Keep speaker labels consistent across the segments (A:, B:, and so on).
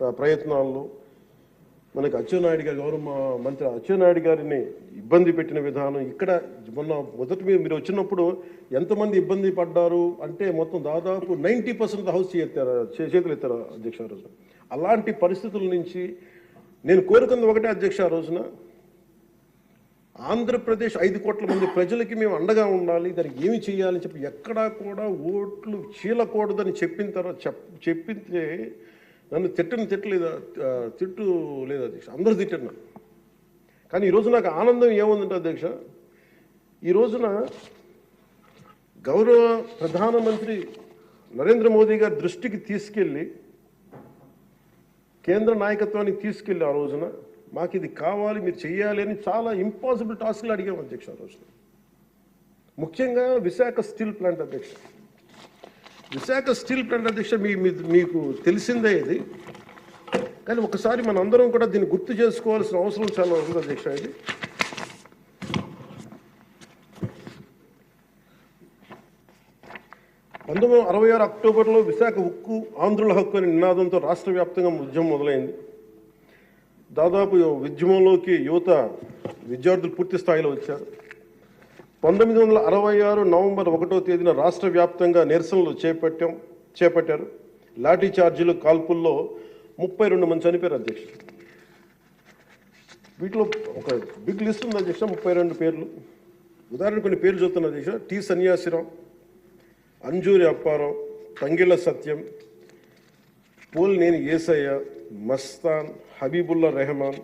A: ప్రయత్నాల్లో మనకి అచ్చెన్నాయుడు గారి గౌరవ మంత్రి అచ్చెన్నాయుడు గారిని ఇబ్బంది పెట్టిన విధానం ఇక్కడ మొన్న మొదటి మీరు మీరు వచ్చినప్పుడు ఎంతమంది ఇబ్బంది పడ్డారు అంటే మొత్తం దాదాపు నైంటీ పర్సెంట్ హౌస్ ఎత్తారు చే- చేతులు ఎత్తారు అధ్యక్ష ఆ రోజున. అలాంటి పరిస్థితుల నుంచి నేను కోరుకుంది ఒకటే అధ్యక్ష ఆ రోజున ఆంధ్రప్రదేశ్ ఐదు కోట్ల మంది ప్రజలకి మేము అండగా ఉండాలి దానికి ఏమి చేయాలని చెప్పి ఎక్కడా కూడా ఓట్లు చీలకూడదని చెప్పిన తర్వాత చెప్ చెప్పితే నన్ను తిట్టని తిట్టలేదు తిట్టు లేదు అధ్యక్ష. అందరూ తిట్టారు నన్ను. కానీ ఈరోజు నాకు ఆనందం ఏముందంటే అధ్యక్ష ఈ రోజున గౌరవ ప్రధానమంత్రి నరేంద్ర మోదీ గారి దృష్టికి తీసుకెళ్ళి కేంద్ర నాయకత్వానికి తీసుకెళ్ళి ఆ రోజున మాకు ఇది కావాలి మీరు చేయాలి అని చాలా ఇంపాసిబుల్ టాస్క్లు అడిగాం అధ్యక్ష ఆ రోజున. ముఖ్యంగా విశాఖ స్టీల్ ప్లాంట్ అధ్యక్ష. విశాఖ స్టీల్ ప్లాంట్ అధ్యక్ష మీ మీకు తెలిసిందే ఇది. కానీ ఒకసారి మన అందరం కూడా దీన్ని గుర్తు చేసుకోవాల్సిన అవసరం చాలా ఉంది అధ్యక్ష ఇది. పంతొమ్మిది వందల అరవై ఆరు అక్టోబర్లో విశాఖ ఉక్కు ఆంధ్రుల హక్కు అనే నినాదంతో రాష్ట్ర వ్యాప్తంగా ఉద్యమం మొదలైంది. దాదాపు ఉద్యమంలోకి యువత విద్యార్థులు పూర్తి స్థాయిలో వచ్చారు. పంతొమ్మిది వందల అరవై ఆరు నవంబర్ ఒకటో తేదీన రాష్ట్ర వ్యాప్తంగా నిరసనలు చేపట్టాం చేపట్టారు. లాఠీ చార్జీలు కాల్పుల్లో ముప్పై రెండు మంది చనిపోయారు అధ్యక్షుడు. వీటిలో ఒక బిగ్ లిస్ట్ ఉంది అధ్యక్ష ముప్పై రెండు పేర్లు. ఉదాహరణ కొన్ని పేర్లు చూస్తున్నా అధ్యక్ష. టి సన్యాసిరావు అంజూరి అప్పారావు తంగిళ్ళ సత్యం పోలినేని ఏసయ్య మస్తాన్ హబీబుల్లా రెహమాన్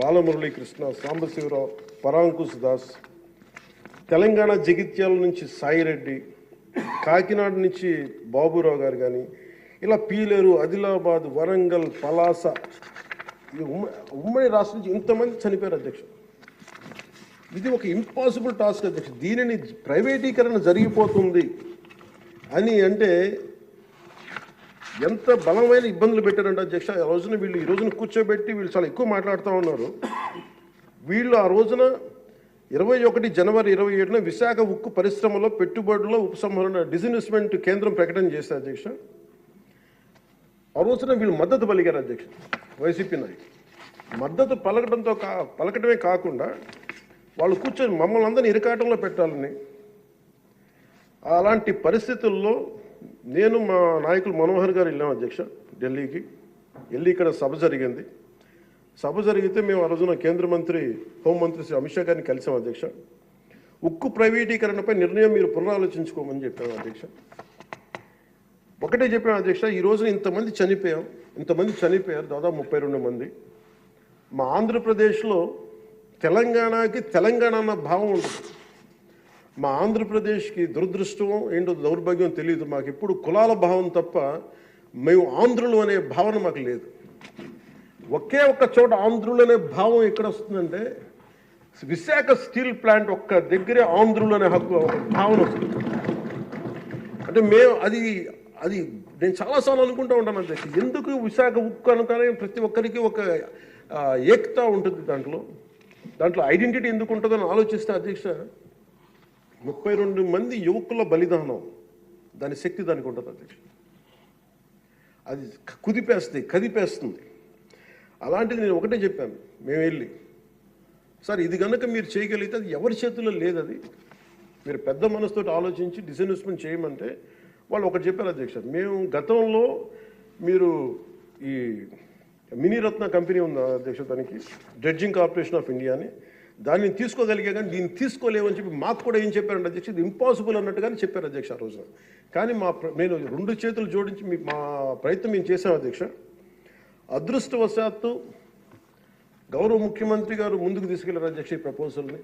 A: బాలమురళీకృష్ణ సాంబశివరావు పరాంకుశ్ దాస్ తెలంగాణ జగిత్యాల నుంచి సాయిరెడ్డి కాకినాడ నుంచి బాబురావు గారు కానీ ఇలా పీలేరు ఆదిలాబాద్ వరంగల్ పలాస ఉమ్మ- ఉమ్మడి రాష్ట్రం నుంచి ఇంతమంది చనిపోయారు అధ్యక్ష ఇది ఒక ఇంపాసిబుల్ టాస్క్ అధ్యక్షుడు. దీనిని ప్రైవేటీకరణ జరిగిపోతుంది అని అంటే ఎంత బలమైన ఇబ్బందులు పెట్టారంటే అధ్యక్ష ఆ రోజున వీళ్ళు ఈ రోజున కూర్చోబెట్టి వీళ్ళు చాలా ఎక్కువ మాట్లాడుతూ ఉన్నారు. వీళ్ళు ఆ రోజున ఇరవై ఒకటి జనవరి ఇరవై ఏడున విశాఖ ఉక్కు పరిశ్రమలో పెట్టుబడుల ఉపసంహరణ డిజిన్వెస్ట్మెంట్ కేంద్రం ప్రకటన చేశారు అధ్యక్ష. ఆ రోజున వీళ్ళు మద్దతు పలికారు అధ్యక్ష వైసీపీ నాయకులు. మద్దతు పలకడంతో కా పలకటమే కాకుండా వాళ్ళు కూర్చొని మమ్మల్ని అందరినీ ఇరకాటంలో పెట్టాలని అలాంటి పరిస్థితుల్లో నేను మా నాయకులు మనోహర్ గారు వెళ్ళాం అధ్యక్ష ఢిల్లీకి. వెళ్ళి ఇక్కడ సభ జరిగింది. సభ జరిగితే మేము ఆ రోజున కేంద్ర మంత్రి హోంమంత్రి శ్రీ అమిత్ షా గారిని కలిసాం అధ్యక్ష. ఉక్కు ప్రైవేటీకరణపై నిర్ణయం మీరు పునరాలోచించుకోమని చెప్పాను అధ్యక్ష. ఒకటే చెప్పాను అధ్యక్ష ఈ రోజున ఇంతమంది చనిపోయాం ఇంతమంది చనిపోయారు దాదాపు ముప్పై రెండు మంది. మా ఆంధ్రప్రదేశ్లో తెలంగాణకి తెలంగాణ అన్న భావం ఉంటుంది. మా ఆంధ్రప్రదేశ్కి దురదృష్టం ఏంటో దౌర్భాగ్యం తెలియదు మాకు. ఇప్పుడు కులాల భావం తప్ప మేము ఆంధ్రులు అనే భావన మాకు లేదు. ఒకే ఒక్క చోట ఆంధ్రులు అనే భావం ఎక్కడ వస్తుందంటే విశాఖ స్టీల్ ప్లాంట్ ఒక్క దగ్గరే ఆంధ్రులు అనే హక్కు భావన వస్తుంది. అంటే మేము అది అది నేను చాలాసార్లు అనుకుంటూ ఉంటాను అధ్యక్ష ఎందుకు విశాఖ ఉక్కు అనగానే ప్రతి ఒక్కరికి ఒక ఏక్త ఏకత ఉంటుంది దాంట్లో? దాంట్లో ఐడెంటిటీ ఎందుకు ఉంటుందని ఆలోచిస్తే అధ్యక్ష ముప్పై రెండు మంది యువకుల బలిదానం దాని శక్తి దానికి ఉంటుంది అధ్యక్ష. అది కుదిపేస్తుంది కదిపేస్తుంది. అలాంటిది నేను ఒకటే చెప్పాను. మేము వెళ్ళి సార్ ఇది కనుక మీరు చేయగలిగితే అది ఎవరి చేతుల్లో లేదు అది. మీరు పెద్ద మనసుతో ఆలోచించి డిస్ఇన్వెస్ట్మెంట్ చేయమంటే వాళ్ళు ఒకటి చెప్పారు అధ్యక్ష మేము గతంలో మీరు ఈ మినీరత్న కంపెనీ ఉంది అధ్యక్ష దానికి? డ్రెడ్జింగ్ కార్పొరేషన్ ఆఫ్ ఇండియా అని దాన్ని తీసుకోగలిగా కానీ దీన్ని తీసుకోలేమని చెప్పి మాకు కూడా ఏం చెప్పారంటే అధ్యక్ష? ఇది ఇంపాసిబుల్ అన్నట్టుగానే చెప్పారు అధ్యక్ష ఆ రోజున. కానీ మా ప్ర- నేను రెండు చేతులు జోడించి మీ మా ప్రయత్నం మేము చేసాం అధ్యక్ష. అదృష్టవశాత్తు గౌరవ ముఖ్యమంత్రి గారు ముందుకు తీసుకెళ్ళారు అధ్యక్ష ఈ ప్రపోజల్ని.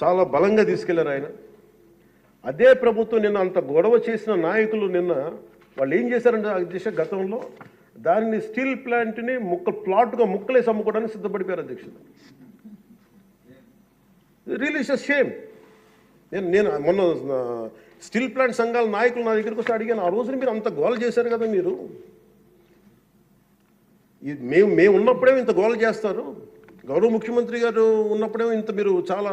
A: చాలా బలంగా తీసుకెళ్ళారు ఆయన. అదే ప్రభుత్వం నిన్న అంత గొడవ చేసిన నాయకులు నిన్న వాళ్ళు ఏం చేశారంటే అధ్యక్ష గతంలో దానిని స్టీల్ ప్లాంట్ని ముక్క ప్లాట్గా ముక్కలేసి అమ్ముకోవడానికి సిద్ధపడిపోయారు అధ్యక్షుడు రియల్ షేమ్ నేను నేను మొన్న స్టీల్ ప్లాంట్ సంఘాల నాయకులు నా దగ్గరికి వస్తే అడిగాను ఆ రోజున మీరు అంత గోల చేశారు కదా మీరు? మేము మేము ఉన్నప్పుడే ఇంత గోల చేస్తారు. గౌరవ ముఖ్యమంత్రి గారు ఉన్నప్పుడే ఇంత మీరు చాలా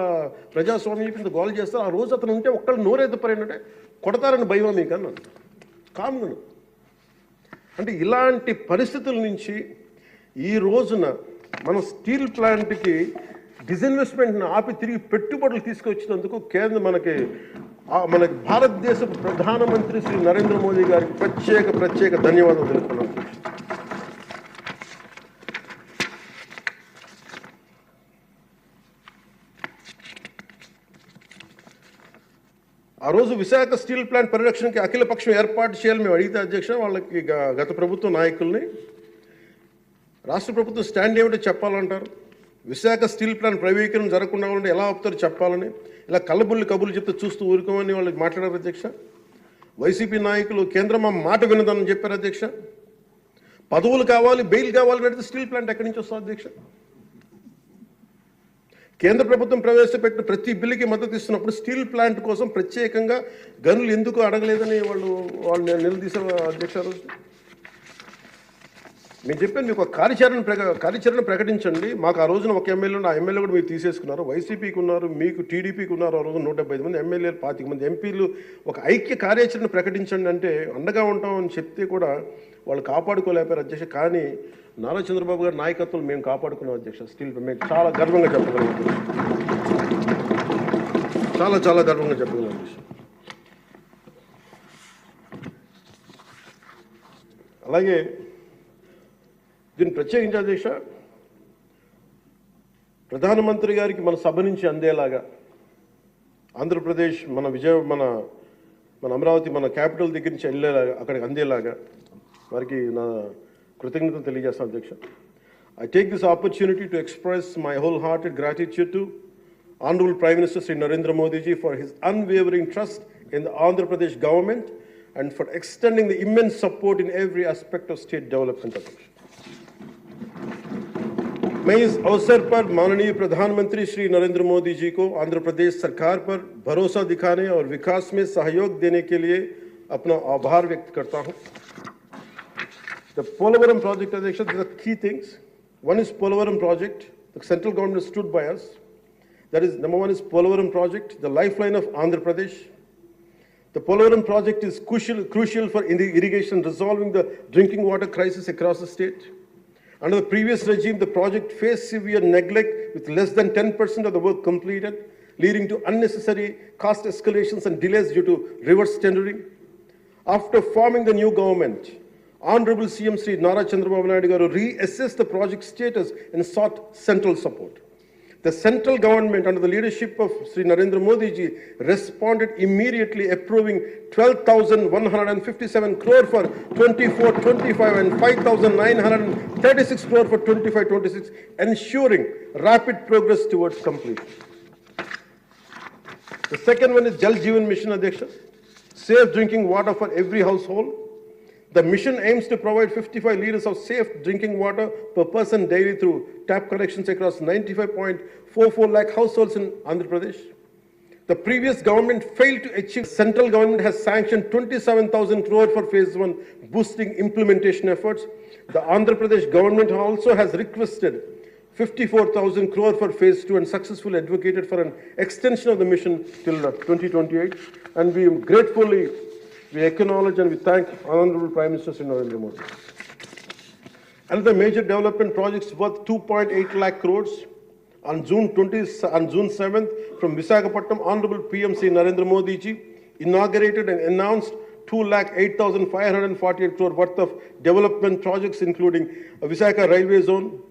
A: ప్రజాస్వామ్యం ఇంత గోల చేస్తారు. ఆ రోజు అతను ఉంటే ఒక్కళ్ళు నోరెత్తపరేంటంటే కొడతారని భయమా మీకు? అన్నాను కామ్ను అంటే ఇలాంటి పరిస్థితుల నుంచి ఈ రోజున మన స్టీల్ ప్లాంట్కి డిజిన్వెస్ట్మెంట్ని ఆపి తిరిగి పెట్టుబడులు తీసుకొచ్చినందుకు కేంద్ర మనకి మనకి భారతదేశ ప్రధానమంత్రి శ్రీ నరేంద్ర మోదీ గారికి ప్రత్యేక ప్రత్యేక ధన్యవాదాలు తెలుపుతున్నాను ఆ రోజు విశాఖ స్టీల్ ప్లాంట్ పరిరక్షణకి అఖిల పక్షం ఏర్పాటు చేయాలి మేము అడిగితే అధ్యక్ష వాళ్ళకి గత ప్రభుత్వ నాయకుల్ని రాష్ట్ర ప్రభుత్వం స్టాండ్ ఏమిటో చెప్పాలంటారు. విశాఖ స్టీల్ ప్లాంట్ ప్రైవేటీకరణ జరగకుండా ఉంటే ఎలా ఆపుతారు చెప్పాలని ఇలా కళ్ళబుల్లి కబుర్లు చెప్తే చూస్తూ ఊరుకోమని వాళ్ళకి మాట్లాడారు అధ్యక్ష. వైసీపీ నాయకులు కేంద్రం మా మాట వినదని చెప్పారు అధ్యక్ష. పదవులు కావాలి బెయిల్ కావాలని అడిగితే స్టీల్ ప్లాంట్ ఎక్కడి నుంచి వస్తుంది అధ్యక్ష? కేంద్ర ప్రభుత్వం ప్రవేశపెట్టిన ప్రతి బిల్లుకి మద్దతు ఇస్తున్నప్పుడు స్టీల్ ప్లాంట్ కోసం ప్రత్యేకంగా గనులు ఎందుకు అడగలేదని వాళ్ళు వాళ్ళు నిలదీశారు అధ్యక్ష నేను చెప్పాను మీకు ఒక కార్యాచరణ ప్రక కార్యాచరణ ప్రకటించండి. మాకు ఆ రోజున ఒక ఎమ్మెల్యే ఆ ఎమ్మెల్యే కూడా మీరు తీసేసుకున్నారు. వైసీపీకి ఉన్నారు మీకు టీడీపీకి ఉన్నారు ఆ రోజు నూట డెబ్బై ఐదు మంది ఎమ్మెల్యేలు పాతిక మంది ఎంపీలు. ఒక ఐక్య కార్యాచరణ ప్రకటించండి అంటే అండగా ఉంటామని చెప్తే కూడా వాళ్ళు కాపాడుకోలేకపోయారు అధ్యక్ష. కానీ నారా చంద్రబాబు గారి నాయకత్వం మేము కాపాడుకున్నాం అధ్యక్ష. స్టిల్ మేము చాలా గర్వంగా చెప్పగలం చాలా చాలా గర్వంగా చెప్పగలం అధ్యక్ష. అలాగే దీన్ని ప్రత్యేకించి అధ్యక్ష ప్రధానమంత్రి గారికి మన సభ నుంచి అందేలాగా ఆంధ్రప్రదేశ్ మన విజయ మన మన అమరావతి మన క్యాపిటల్ దగ్గర నుంచి వెళ్ళేలాగా అక్కడికి అందేలాగా వారికి నా కృతజ్ఞతలు తెలియజేస్తాను అధ్యక్ష. I take this opportunity to express my whole hearted gratitude to honourable prime minister Shri Narendra Modi ji for his unwavering trust in the Andhra Pradesh government and for extending the immense support in every aspect of state development అధ్యక్ష मैं इस अवसर पर माननीय प्रधानमंत्री श्री नरेंद्र मोदी जी को आंध्र प्रदेश सरकार पर भरोसा दिखाने और विकास में सहयोग देने के लिए अपना आभार व्यक्त करता हूँ। The Polavaram project as key things one is Polavaram project the central government stood by us that is number one is Polavaram project the life line of Andhra Pradesh the Polavaram project is crucial crucial for irrigation, resolving the drinking water crisis across the. Under the previous regime, the project faced severe neglect with less than 10% of the work completed, leading to unnecessary cost escalations and delays due to reverse tendering. After forming the new government, Honorable CM Sri Nara Chandrababu Naidu reassessed the project status and sought central support. The central government, under the leadership of Sri Narendra Modi ji, responded immediately, approving 12,157 crore for 24-25 and 5,936 crore for 25-26, ensuring rapid progress towards completion. The second one is Jal Jeevan Mission, Adhyaksha. Safe drinking water for every household. The mission aims to provide 55 liters of safe drinking water per person daily through tap connections across 95.44 lakh households in Andhra Pradesh. The previous government failed to achieve. Central government has sanctioned 27,000 crore for phase one, boosting implementation efforts. The Andhra Pradesh government also has requested 54,000 crore for phase two and successfully advocated for an extension of the mission till uh, 2028. And we gratefully, we acknowledge and we thank Honorable Prime Minister Narendra Modi. Another major development projects worth 2.8 lakh crores. On June 20, on June 7th, from Visakhapatnam, Honorable PMC Narendra Modi ji inaugurated and announced 2 lakh 8,548 crore worth of development projects, including Visakha railway zone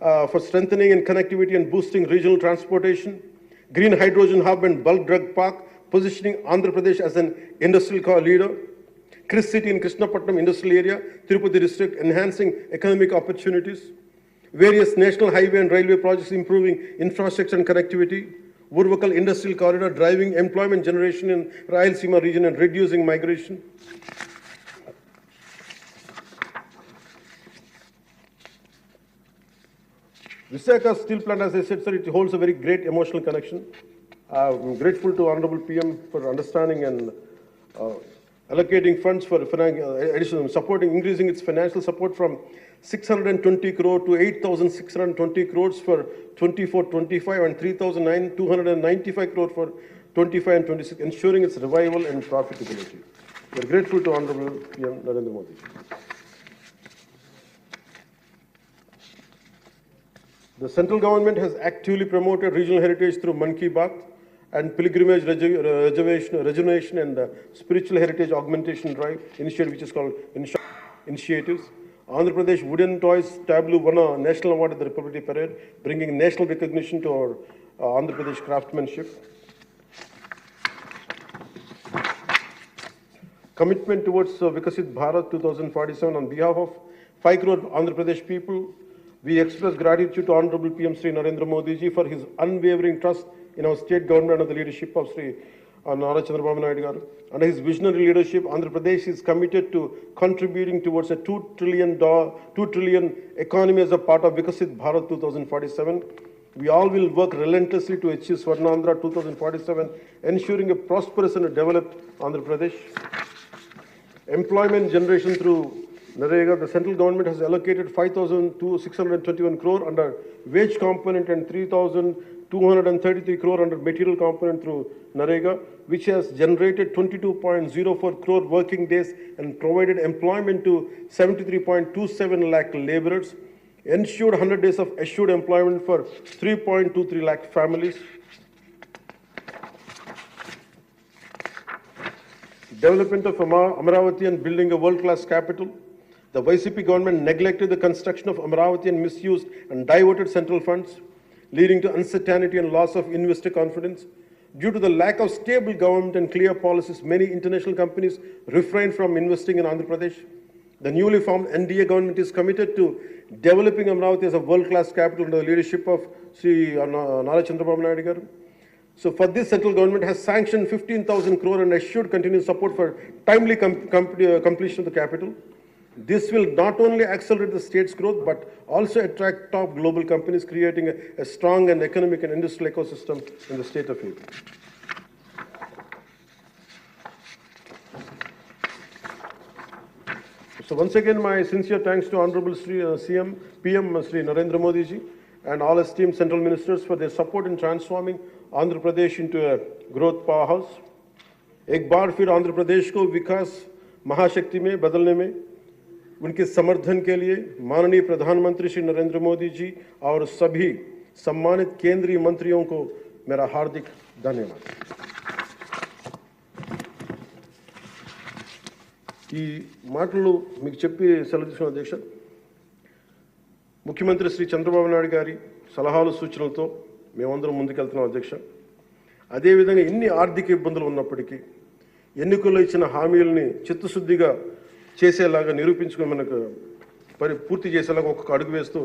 A: uh, for strengthening and connectivity and boosting regional transportation, green hydrogen hub and bulk drug park, positioning Andhra Pradesh as an industrial core leader, Chris City in Krishnapatnam industrial area, Tirupati district, enhancing economic opportunities, various national highway and railway projects improving infrastructure and connectivity, Urvakal industrial corridor driving employment generation in Rayalaseema region and reducing migration. Visakha steel plant, as I said, sir, it holds a very great emotional connection. I'm grateful to Honorable PM for understanding and uh, allocating funds for uh, additional supporting, increasing its financial support from 620 crore to 8,620 crores for 24, 25 and 3,295 crore for 25 and 26, ensuring its revival and profitability. We are grateful to Honorable PM Narendra Modi. The central government has actively promoted regional heritage through Manki Bath and pilgrimage reju- reservation, rejuvenation and uh, spiritual heritage augmentation drive initiative, which is called Initi- Initiatives. Andhra Pradesh Wooden Toys Tableau won a national award at the Republic Day Parade, bringing national recognition to our uh, Andhra Pradesh craftsmanship. commitment towards uh, Vikasit Bharat 2047 on behalf of 5 crore Andhra Pradesh people. We express gratitude to Honorable PM Sri Narendra Modi ji for his unwavering trust in our state government under the leadership of Sri uh, Nara Chandrababu Naidu garu. Under his visionary leadership, Andhra Pradesh is committed to contributing towards a 2 trillion, do- 2 trillion economy as a part of Vikasit Bharat 2047. We all will work relentlessly to achieve Swarnandhra 2047, ensuring a prosperous and a developed Andhra Pradesh employment generation through Narega, the central government has allocated 5,621 crore under wage component and 3,233 crore under material component through Narega, which has generated 22.04 crore working days and provided employment to 73.27 lakh laborers, ensured 100 days of assured employment for 3.23 lakh families. development of Ama- Amaravati and building a world-class capital. The YCP government neglected the construction of Amaravati and misused and diverted central funds, leading to uncertainty and loss of investor confidence. Due to the lack of stable government and clear policies, many international companies refrain from investing in Andhra Pradesh. The newly formed NDA government is committed to developing Amaravati as a world-class capital under the leadership of Sri uh, Na- Nara Chandrababu Naidu. So for this, central government has sanctioned 15,000 crore and assured continued support for timely com- com- uh, completion of the capital. This will not only accelerate the state's growth, but also attract top global companies, creating a, a strong and economic and industrial ecosystem in the state of AP. So once again, my sincere thanks to Honorable Sri, uh, CM, PM uh, Sri Narendra Modi ji and all esteemed central ministers for their support in transforming Andhra Pradesh into a growth powerhouse. एक बार फिर आंध्र प्रदेश को विकास महाशक्ति में बदलने में उनके समर्थन के लिए माननीय प्रधानमंत्री श्री नरेंद्र मोदी जी और सभी सम्मानित केंद्रीय मंत्रियों को मेरा हार्दिक धन्यवाद ఈ మాటలు మీకు చెప్పి సెలవు తీసుకున్న అధ్యక్ష ముఖ్యమంత్రి శ్రీ చంద్రబాబు నాయుడు గారి సలహాలు సూచనలతో మేమందరం ముందుకెళ్తున్నాం అధ్యక్ష అదేవిధంగా ఎన్ని ఆర్థిక ఇబ్బందులు ఉన్నప్పటికీ ఎన్నికల్లో ఇచ్చిన హామీలని చిత్తశుద్ధిగా చేసేలాగా నిరూపించుకుని మనకు పరి పూర్తి చేసేలాగా ఒక్కొక్క అడుగు వేస్తూ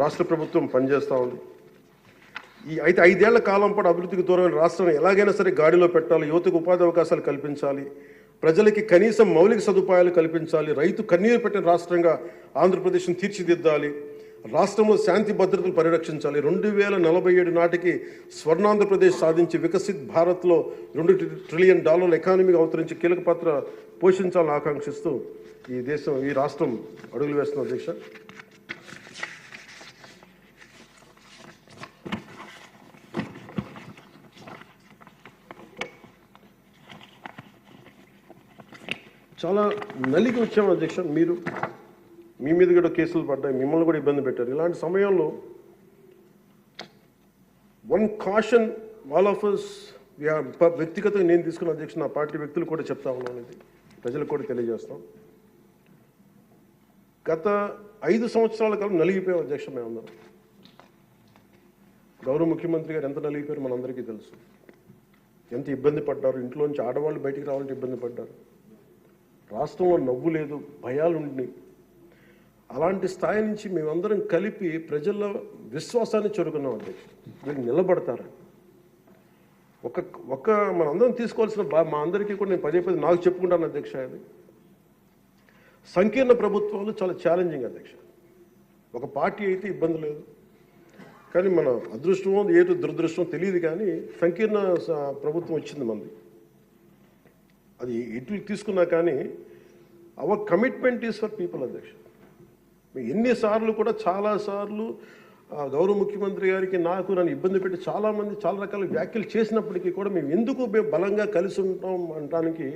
A: రాష్ట్ర ప్రభుత్వం పనిచేస్తూ ఉంది. ఈ అయితే ఐదేళ్ళ కాలం పాటు అభివృద్ధికి దూరమైన రాష్ట్రాన్ని ఎలాగైనా సరే గాడిలో పెట్టాలి యువతకు ఉపాధి అవకాశాలు కల్పించాలి ప్రజలకి కనీసం మౌలిక సదుపాయాలు కల్పించాలి రైతు కన్నీరు పెట్టిన రాష్ట్రంగా ఆంధ్రప్రదేశ్ను తీర్చిదిద్దాలి రాష్ట్రంలో శాంతి భద్రతలు పరిరక్షించాలి. రెండు వేల నలభై ఏడు నాటికి స్వర్ణాంధ్రప్రదేశ్ సాధించి వికసిత్ భారత్లో రెండు ట్రిలియన్ డాలర్ల ఎకానమీగా అవతరించి కీలక పాత్ర పోషించాలని ఆకాంక్షిస్తూ ఈ దేశం ఈ రాష్ట్రం అడుగులు వేస్తున్న అధ్యక్ష. చాలా నలిగి వచ్చాము అధ్యక్ష. మీరు మీ మీద కూడా కేసులు పడ్డాయి మిమ్మల్ని కూడా ఇబ్బంది పెట్టారు. ఇలాంటి సమయంలో one caution all of us వ్యక్తిగతంగా నేను తీసుకున్న అధ్యక్ష నా పార్టీ వ్యక్తులు కూడా చెప్తా ఉన్నాను ఇది ప్రజలకు కూడా తెలియజేస్తాం. గత ఐదు సంవత్సరాల కాలం నలిగిపోయాం అధ్యక్ష మేమందరం. గౌరవ ముఖ్యమంత్రి గారు ఎంత నలిగిపోయారు మనందరికీ తెలుసు. ఎంత ఇబ్బంది పడ్డారు ఇంట్లోంచి ఆడవాళ్ళు బయటికి రావాలంటే ఇబ్బంది పడ్డారు. రాష్ట్రంలో నవ్వు లేదు భయాలు ఉండి అలాంటి స్థాయి నుంచి మేమందరం కలిపి ప్రజల్లో విశ్వాసాన్ని చెరుకున్నాం అధ్యక్ష. వీళ్ళు నిలబడతారు? ఒక ఒక మనందరం తీసుకోవాల్సిన మా అందరికీ కూడా నేను పదే పదే నాకు చెప్పుకుంటాను అధ్యక్ష అది. సంకీర్ణ ప్రభుత్వాలు చాలా ఛాలెంజింగ్ అధ్యక్ష. ఒక పార్టీ అయితే ఇబ్బంది లేదు. కానీ మన అదృష్టమో ఏదో దురదృష్టమో తెలియదు కానీ సంకీర్ణ ప్రభుత్వం వచ్చింది మంది అది ఎటు తీసుకున్నా కానీ our commitment is for people అధ్యక్ష. ఎన్నిసార్లు కూడా చాలాసార్లు గౌరవ ముఖ్యమంత్రి గారికి నాకు నన్ను ఇబ్బంది పెట్టి చాలామంది చాలా రకాల వ్యాఖ్యలు చేసినప్పటికీ కూడా మేము ఎందుకు మేము బలంగా కలిసి ఉంటాం అనడానికి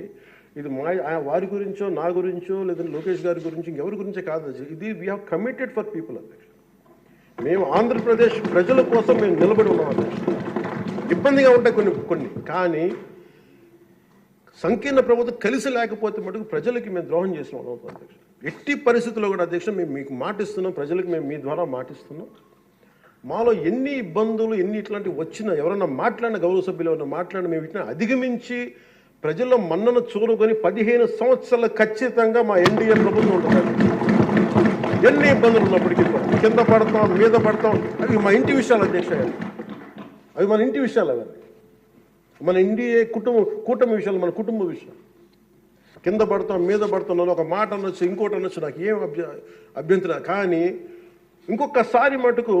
A: ఇది మా వారి గురించో నా గురించో లేదంటే లోకేష్ గారి గురించి ఇంకెవరి గురించే కాదు. ఇది we have committed for people అధ్యక్ష. మేము ఆంధ్రప్రదేశ్ ప్రజల కోసం మేము నిలబడి ఉన్నాం అధ్యక్ష. ఇబ్బందిగా ఉంటాయి కొన్ని కొన్ని. కానీ సంకీర్ణ ప్రభుత్వం కలిసి లేకపోతే మటుకు ప్రజలకి మేము ద్రోహం చేసిన వాళ్ళం అధ్యక్ష. ఎట్టి పరిస్థితుల్లో కూడా అధ్యక్ష మేము మీకు మాటిస్తున్నాం ప్రజలకు మేము మీ ద్వారా మాటిస్తున్నాం. మాలో ఎన్ని ఇబ్బందులు ఎన్ని ఇట్లాంటివి వచ్చినా ఎవరన్నా మాట్లాడిన గౌరవ సభ్యులు ఎవరన్నా మాట్లాడిన మేము ఇట్లా అధిగమించి ప్రజల్లో మన్నను చూరుకొని పదిహేను సంవత్సరాలు ఖచ్చితంగా మా ఎన్డీఏ ప్రభుత్వం ఉంటుంది ఎన్ని ఇబ్బందులు ఉన్నప్పటికీ కింద పడతాం మీద పడతాం అవి మా ఇంటి విషయాలు అధ్యక్ష అవి మన ఇంటి విషయాలు అవి. మన ఎన్డీఏ కుటుంబ కూటమి విషయాలు మన కుటుంబ విషయం కింద పడతాం మీద పడతాం ఒక మాట అనొచ్చు ఇంకోటి అనొచ్చు నాకు ఏం అభ్య అభ్యంతరం. కానీ ఇంకొకసారి మటుకు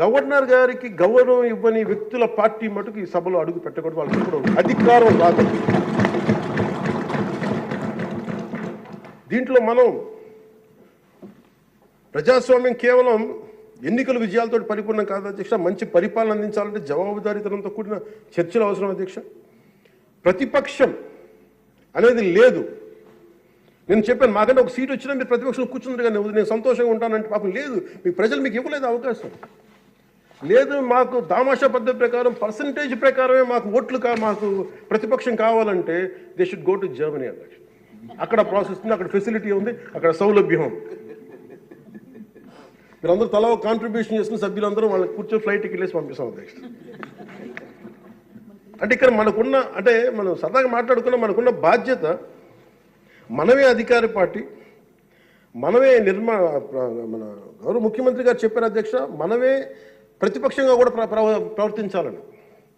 A: గవర్నర్ గారికి గౌరవం ఇవ్వని వ్యక్తుల పార్టీ మటుకు ఈ సభలో అడుగు పెట్టకూడదు వాళ్ళకి ఇప్పుడు అధికారం రాదు. దీంట్లో మనం ప్రజాస్వామ్యం కేవలం ఎన్నికల విజయాలతో పరిపూర్ణం కాదు అధ్యక్ష మంచి పరిపాలన అందించాలంటే జవాబుదారీతనంతో కూడిన చర్చలు అవసరం అధ్యక్ష. ప్రతిపక్షం అనేది లేదు. నేను చెప్పాను మాకంటే ఒక సీట్ వచ్చినా మీరు ప్రతిపక్షంలో కూర్చున్నారు కానీ నేను సంతోషంగా ఉంటానంటే పాపం లేదు. మీ ప్రజలు మీకు ఇవ్వలేదు అవకాశం. లేదు మాకు దామాషా పద్ధతి ప్రకారం పర్సంటేజ్ ప్రకారమే మాకు ఓట్లు కా మాకు ప్రతిపక్షం కావాలంటే they should go to Germany అధ్యక్ష అక్కడ ప్రాసెస్ ఉంది అక్కడ ఫెసిలిటీ ఉంది అక్కడ సౌలభ్యం ఉంది. మీరందరూ తలా ఒక కాంట్రిబ్యూషన్ చేసిన సభ్యులందరూ వాళ్ళకి కూర్చొని ఫ్లైట్కి వెళ్ళేసి పంపిస్తాం అధ్యక్ష. అంటే ఇక్కడ మనకున్న అంటే మనం సరదాగా మాట్లాడుకున్న మనకున్న బాధ్యత మనమే అధికార పార్టీ మనమే నిర్మా మన గౌరవ ముఖ్యమంత్రి గారు చెప్పారు అధ్యక్ష మనమే ప్రతిపక్షంగా కూడా ప్ర- ప్రవర్తించాలని.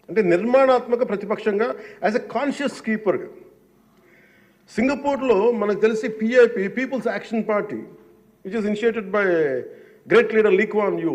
A: అంటే నిర్మాణాత్మక ప్రతిపక్షంగా యాజ్ ఎ కాన్షియస్ కీపర్గా సింగపూర్లో మనకు తెలిసి PIP people's action party which is initiated by great leader Lee Kuan Yew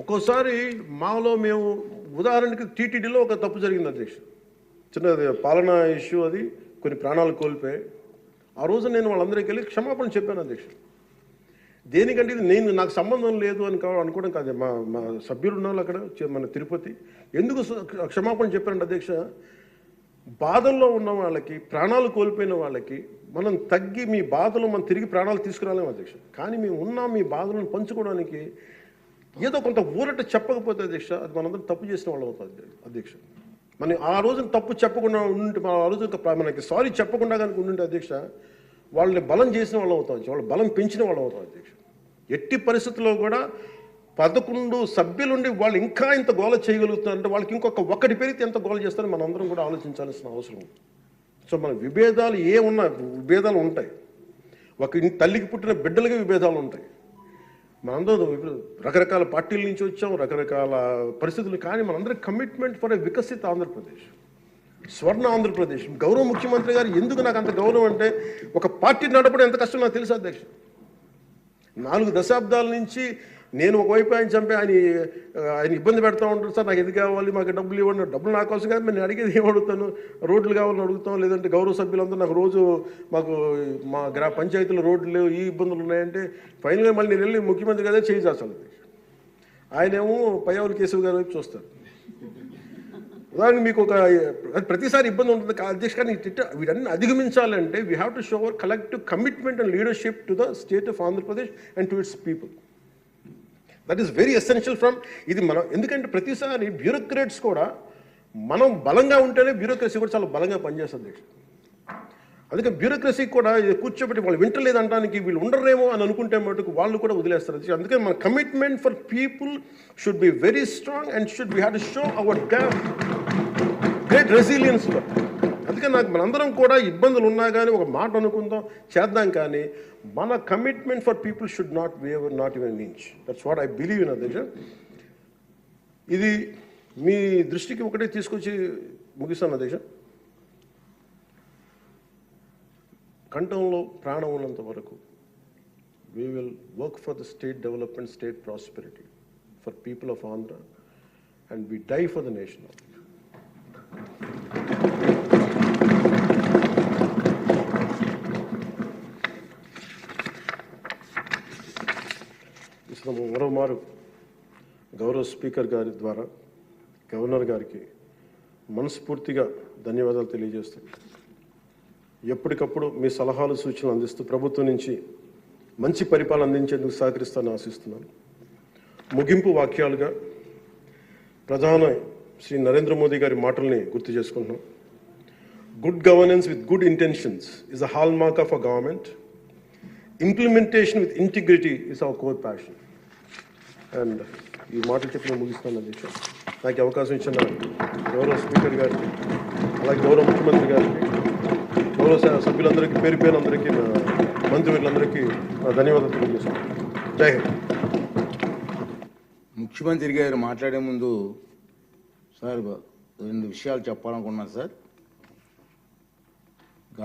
A: ఒక్కోసారి మాలో మేము ఉదాహరణకి టీటీడీలో ఒక తప్పు జరిగింది అధ్యక్ష. చిన్నది పాలనా ఇష్యూ అది కొన్ని ప్రాణాలు కోల్పోయాయి. ఆ రోజు నేను వాళ్ళందరికీ వెళ్ళి క్షమాపణ చెప్పాను అధ్యక్ష. దేనికంటే ఇది నేను నాకు సంబంధం లేదు అని అనుకోవడం కాదు. మా మా సభ్యులు ఉన్నారు అక్కడ మన తిరుపతి. ఎందుకు క్షమాపణ చెప్పారంటే అధ్యక్ష బాధల్లో ఉన్న వాళ్ళకి ప్రాణాలు కోల్పోయిన వాళ్ళకి మనం తగ్గి మీ బాధలు మనం తిరిగి ప్రాణాలు తీసుకురాలేము అధ్యక్ష. కానీ మేము ఉన్నాం మీ బాధలను పంచుకోవడానికి ఏదో కొంత ఊరట చెప్పకపోతే అధ్యక్ష అది మనందరం తప్పు చేసిన వాళ్ళు అవుతుంది అధ్యక్ష. మనం ఆ రోజున తప్పు చెప్పకుండా ఉండి ఆ రోజు మనకి సారీ చెప్పకుండా కనుక ఉండి అధ్యక్ష వాళ్ళని బలం చేసిన వాళ్ళు అవుతాం వాళ్ళు బలం పెంచిన వాళ్ళు అవుతాం అధ్యక్ష. ఎట్టి పరిస్థితుల్లో కూడా పదకొండు సభ్యులుండి వాళ్ళు ఇంకా ఇంత గోల చేయగలుగుతున్నారంటే వాళ్ళకి ఇంకొక ఒకటి పెరిగితే ఎంత గోల చేస్తారో మనందరం కూడా ఆలోచించాల్సిన అవసరం ఉంది. సో మన విభేదాలు ఏ ఉన్నా విభేదాలు ఉంటాయి. ఒక తల్లికి పుట్టిన బిడ్డలకి విభేదాలు ఉంటాయి. మనందరం ఇప్పుడు రకరకాల పార్టీల నుంచి వచ్చాం రకరకాల పరిస్థితులు కానీ మనందరి కమిట్మెంట్ ఫర్ ఏ వికసిత ఆంధ్రప్రదేశ్. స్వర్ణ ఆంధ్రప్రదేశ్. గౌరవ ముఖ్యమంత్రి గారు ఎందుకు నాకు అంత గౌరవం అంటే ఒక పార్టీ నడపడం ఎంత కష్టం నాకు తెలుసు అధ్యక్ష. నాలుగు దశాబ్దాల నుంచి నేను ఒకవైపు ఆయన చంపి ఆయన ఆయన ఇబ్బంది పెడతా ఉంటారు సార్ నాకు ఇది కావాలి? మాకు డబ్బులు ఇవ్వండి. డబ్బులు నాకు అవసరం కాదు నేను అడిగేది ఏం అడుగుతాను? రోడ్లు కావాలని అడుగుతాం లేదంటే గౌరవ సభ్యులందరూ నాకు రోజు మాకు మా గ్రా పంచాయతీలో రోడ్లు లేవు ఈ ఇబ్బందులు ఉన్నాయంటే ఫైనల్గా మళ్ళీ నేను వెళ్ళి ముఖ్యమంత్రి కదా చేయి అసలు ఆయనేమో పయ్యవల కేశవ్ గారి వైపు చూస్తారు. ఉదాహరణకి మీకు ఒక ప్రతిసారి ఇబ్బంది ఉంటుంది. అధ్యక్ష కానీ వీటన్ని అధిగమించాలంటే we have to show our collective commitment and leadership to the state of Andhra Pradesh and to its people that is very essential from ఇది మనం ఎందుకంటే ప్రతిసారి బ్యూరోక్రాట్స్ కూడా మనం బలంగా ఉంటేనే బ్యూరోక్రసీ కూడా చాలా బలంగా పనిచేస్తుంది. అందుకే బ్యూరోక్రసీ కూడా కూర్చోబెట్టి వాళ్ళు వింటలేదు అనడానికి వీళ్ళు ఉండరేమో అని అనుకుంటే మటుకు వాళ్ళు కూడా వదిలేస్తారు. అందుకే మన commitment for people should be very strong and should be have to show our great resilience అందుకని నాకు మనందరం కూడా ఇబ్బందులు ఉన్నా కానీ ఒక మాట అనుకుందాం చేద్దాం కానీ మన commitment for people should not waver not even inch that's what I believe in అధ్యక్ష ఇది మీ దృష్టికి ఒకటే తీసుకొచ్చి ముగిస్తాను అధ్యక్ష కంఠంలో ప్రాణం ఉన్నంత వరకు we will work for the state development state prosperity for people of Andhra and we die for the nation ఇసలు మరోమారు గౌరవ స్పీకర్ గారి ద్వారా గవర్నర్ గారికి మనస్ఫూర్తిగా ధన్యవాదాలు తెలియజేస్తూ ఎప్పటికప్పుడు మీ సలహాలు సూచనలు అందిస్తూ ప్రభుత్వం నుంచి మంచి పరిపాలన అందించేందుకు సహకరిస్తానని ఆశిస్తున్నాను. ముగింపు వాక్యాలుగా ప్రధాన శ్రీ నరేంద్ర మోదీ గారి మాటల్ని గుర్తు చేసుకుంటున్నాం. Good governance with good intentions is a hallmark of a government implementation with integrity is our core passion and ఈ మాటలు చెప్పిన ముగిస్తాను అధ్యక్ష నాకు అవకాశం ఇచ్చిన గౌరవ స్పీకర్ గారికి అలాగే గౌరవ ముఖ్యమంత్రి గారికి గౌరవ సభ్యులందరికీ పేరు పేరు అందరికీ నా మంత్రివర్యులందరికీ నా ధన్యవాదాలు తెలియజేస్తాను జై హింద్.
B: ముఖ్యమంత్రి గారు మాట్లాడే ముందు సార్ రెండు విషయాలు చెప్పాలనుకున్నాను సార్.